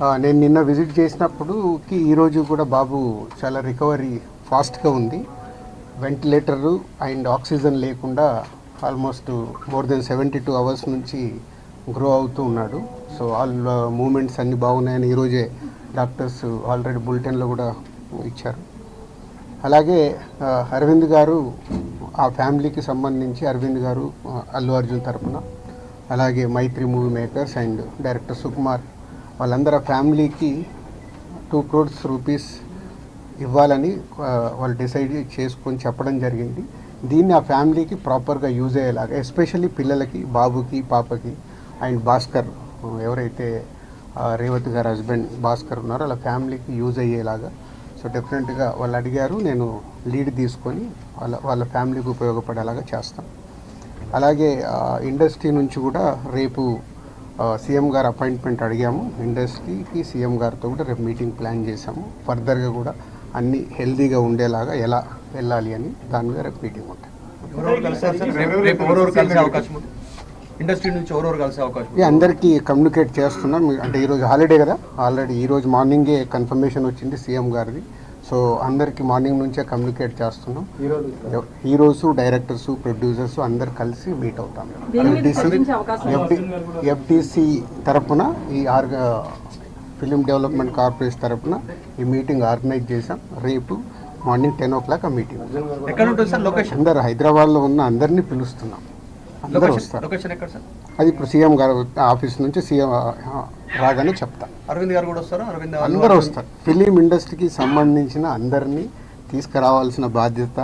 నేను నిన్న విజిట్ చేసినప్పుడుకి ఈరోజు కూడా బాబు చాలా రికవరీ ఫాస్ట్గా ఉంది. వెంటిలేటరు అండ్ ఆక్సిజన్ లేకుండా almost more than seventy two hours నుంచి గ్రో అవుతూ ఉన్నాడు. సో ఆల్ మూమెంట్స్ అన్నీ బాగున్నాయని ఈరోజే డాక్టర్స్ ఆల్రెడీ బులెటిన్లో కూడా ఇచ్చారు. అలాగే అరవింద్ గారు ఆ ఫ్యామిలీకి సంబంధించి అరవింద్ గారు అల్లు అర్జున్ తరపున అలాగే Mythri movie makers and director Sukumar వాళ్ళందరూ ఫ్యామిలీకి టూ క్రోడ్స్ రూపీస్ ఇవ్వాలని వాళ్ళు డిసైడ్ చేసుకొని చెప్పడం జరిగింది. దీన్ని ఆ ఫ్యామిలీకి ప్రాపర్గా యూజ్ అయ్యేలాగా ఎస్పెషల్లీ పిల్లలకి బాబుకి పాపకి అండ్ భాస్కర్ ఎవరైతే రేవత్ రేవతి గారి హస్బెండ్ భాస్కర్ ఉన్నారో వాళ్ళ ఫ్యామిలీకి యూజ్ అయ్యేలాగా. సో డెఫినెట్గా వాళ్ళు అడిగారు నేను లీడ్ తీసుకొని వాళ్ళ వాళ్ళ ఫ్యామిలీకి ఉపయోగపడేలాగా చేస్తాను అలాగే ఇండస్ట్రీ నుంచి కూడా రేపు సీఎం గారు అపాయింట్మెంట్ అడిగాము. ఇండస్ట్రీకి సీఎం గారితో కూడా రేపు మీటింగ్ ప్లాన్ చేశాము. ఫర్దర్గా కూడా అన్నీ హెల్దీగా ఉండేలాగా ఎలా వెళ్ళాలి అని దాని మీద రేపు మీటింగ్ ఉంటుంది. ఉంది. ఇండస్ట్రీ నుంచి ఎవరెవరు కలిసే అవకాశం ఇక అందరికీ కమ్యూనికేట్ చేస్తున్నాం అంటే ఈరోజు హాలిడే కదా. ఆల్రెడీ ఈరోజు మార్నింగే కన్ఫర్మేషన్ వచ్చింది సీఎం గారిది. సో అందరికీ మార్నింగ్ నుంచే కమ్యూనికేట్ చేస్తున్నాం. హీరోస్ డైరెక్టర్స్ ప్రొడ్యూసర్స్ అందరు కలిసి మీట్ అవుతాం. ఎఫ్డిసి తరపున ఈ ఆర్గ ఫిలిం డెవలప్మెంట్ కార్పొరేషన్ తరపున ఈ మీటింగ్ ఆర్గనైజ్ చేశాం. రేపు మార్నింగ్ టెన్ ఓ క్లాక్ ఆ మీటింగ్. ఎక్కడ ఉంటుంది సార్? లొకేషన్? అందరు హైదరాబాద్లో ఉన్న అందరినీ పిలుస్తున్నాం. అందరూ వస్తారు. లొకేషన్ ఎక్కడ సార్? అది ఇప్పుడు సీఎం గారు ఆఫీస్ నుంచి సీఎం రాగానే చెప్తా. అరవింద్ గారు కూడా వస్తారు? అరవింద్ అందరూ వస్తారు. ఫిలిం ఇండస్ట్రీకి సంబంధించిన అందరినీ తీసుకురావాల్సిన బాధ్యత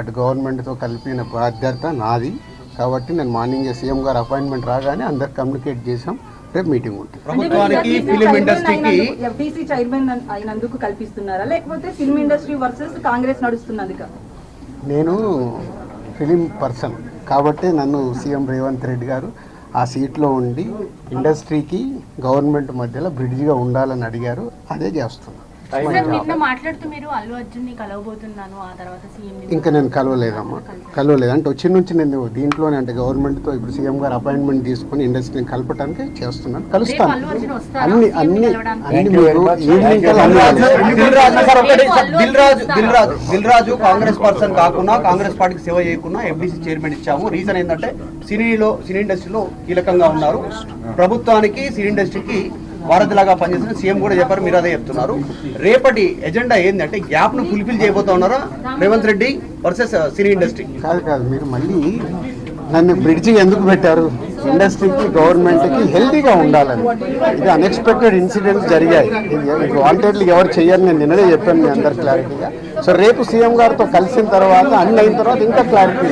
అటు గవర్నమెంట్తో కలిపిన బాధ్యత నాది. కాబట్టి నేను మార్నింగ్ సీఎం గారు అపాయింట్మెంట్ రాగానే అందరు కమ్యూనికేట్ చేసాం రేపు మీటింగ్ ఉంటుంది. ప్రభుత్వానికి ఫిలిం ఇండస్ట్రీకి ఎఫ్డీసీ చైర్మన్ అయినందుకు కల్పిస్తున్నారా? లేకపోతే ఫిల్మ్ ఇండస్ట్రీ వర్సెస్ కాంగ్రెస్ నడుస్తున్నది నేను ఫిలిం పర్సన్. కాబట్టి నన్ను సీఎం రేవంత్ రెడ్డి గారు ఆ సీట్లో ఉండి ఇండస్ట్రీకి గవర్నమెంట్ మధ్యలో బ్రిడ్జిగా ఉండాలని అడిగారు. అదే చేస్తున్నాం సార్ నిన్న మాట్లాడుతూ మీరు అల్లు అర్జున్ని కలవబోతున్నాను ఆ తర్వాత సీఎం ఇంకా నేను కలవలేదమ్మా. కలవలేదు. అంటే వచ్చి నుంచి నేను దీంట్లోనే అంటే గవర్నమెంట్తో ఇప్పుడు సీఎం గారు అపాయింట్మెంట్ తీసుకొని ఇండస్ట్రీని కలపడానికి చేస్తున్నాను. కలుస్తాను. అన్ని అన్ని? అన్ని. దిల్ రాజు సార్ ఒకటి దిల్ రాజు దిల్ రాజు దిల్ రాజు కాంగ్రెస్ పర్సన్ కాకుండా కాంగ్రెస్ పార్టీకి సేవ చేయకుండా ఎఫ్డీసీ చైర్మన్ ఇచ్చాము. రీజన్ ఏంటంటే సినీలో సినీ ఇండస్ట్రీలో కీలకంగా ఉన్నారు. ప్రభుత్వానికి సినీ ఇండస్ట్రీకి వారధిలాగా పనిచేసిన సీఎం కూడా చెప్పారు మీరు అదే చెప్తున్నారు. రేపటి ఎజెండా ఏంటంటే గ్యాప్ను ఫుల్ఫిల్ చేయబోతా ఉన్నారా Revanth Reddy versus cine industry? కాదు కాదు మీరు మళ్ళీ నన్ను బ్రిడ్జి ఎందుకు పెట్టారు? ఇండస్ట్రీకి గవర్నమెంట్కి హెల్తీగా ఉండాలని. ఇది అన్ఎక్స్పెక్టెడ్ ఇన్సిడెంట్స్ జరిగాయి. ఇది వాంటెడ్లీ ఎవరు చెయ్యరు నేను నిన్ననే చెప్పాను మీ అందరు క్లారిటీగా సో రేపు సీఎం గారితో కలిసిన తర్వాత అన్ని అయిన తర్వాత ఇంకా క్లారిటీ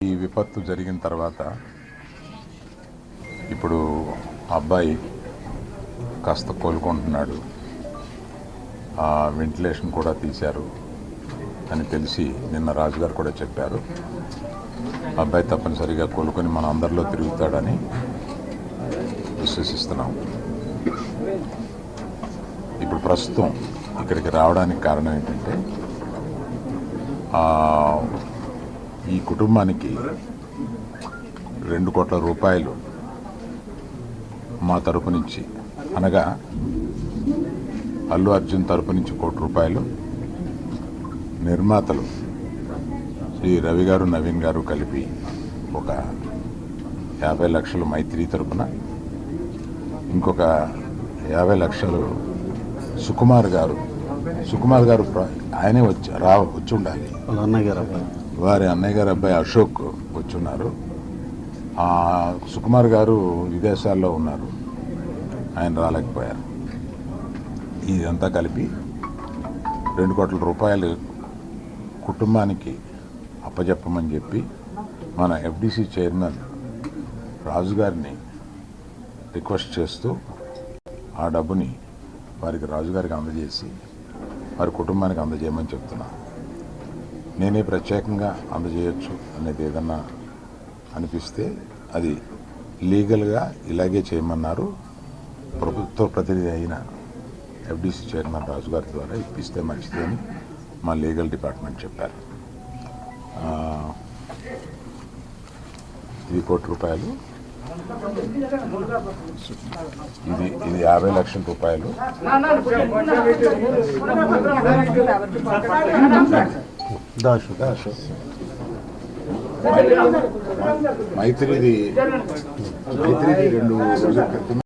ఈ విపత్తు జరిగిన తర్వాత ఇప్పుడు అబ్బాయి కాస్త కోలుకుంటున్నాడు. ఆ వెంటిలేషన్ కూడా తీశారు అని తెలిసి నిన్న రాజుగారు కూడా చెప్పారు. ఆ అబ్బాయి తప్పనిసరిగా కోలుకొని మన అందరిలో తిరుగుతాడని విశ్వసిస్తున్నాం. ఇప్పుడు ప్రస్తుతం ఇక్కడికి రావడానికి కారణం ఏంటంటే ఈ కుటుంబానికి రెండు కోట్ల రూపాయలు మా తరపు నుంచి అనగా అల్లు అర్జున్ తరపు నుంచి కోటి రూపాయలు నిర్మాతలు శ్రీ రవి గారు నవీన్ గారు కలిపి ఒక యాభై లక్షలు మైత్రి తరపున ఇంకొక యాభై లక్షలు సుకుమార్ గారు సుకుమార్ గారు ఆయనే వచ్చి రా వచ్చి ఉండాలి. వారి అన్నయ్య గారు అబ్బాయి అశోక్ వచ్చున్నారు సుకుమార్ గారు విదేశాల్లో ఉన్నారు. ఆయన రాలేకపోయారు. ఇదంతా కలిపి రెండు కోట్ల రూపాయలు కుటుంబానికి అప్పజెప్పమని చెప్పి మన ఎఫ్డిసి చైర్మన్ రాజు గారిని రిక్వెస్ట్ చేస్తూ ఆ డబ్బుని వారికి రాజుగారికి అందజేసి వారి కుటుంబానికి అందజేయమని చెప్తున్నా. నేనే ప్రత్యేకంగా అందజేయచ్చు అనేది ఏదన్నా అనిపిస్తే అది లీగల్గా ఇలాగే చేయమన్నారు. ప్రభుత్వ ప్రతినిధి అయిన ఎఫ్డీసీ చైర్మన్ రాజు గారి ద్వారా ఇప్పిస్తే మంచిదని మా లీగల్ డిపార్ట్మెంట్ చెప్పారు. ఇది కోటి రూపాయలు. ఇది ఇది యాభై లక్షల రూపాయలు. దాషు దాషు మైత్రిది మైత్రిది రెండు రోజుల క్రితం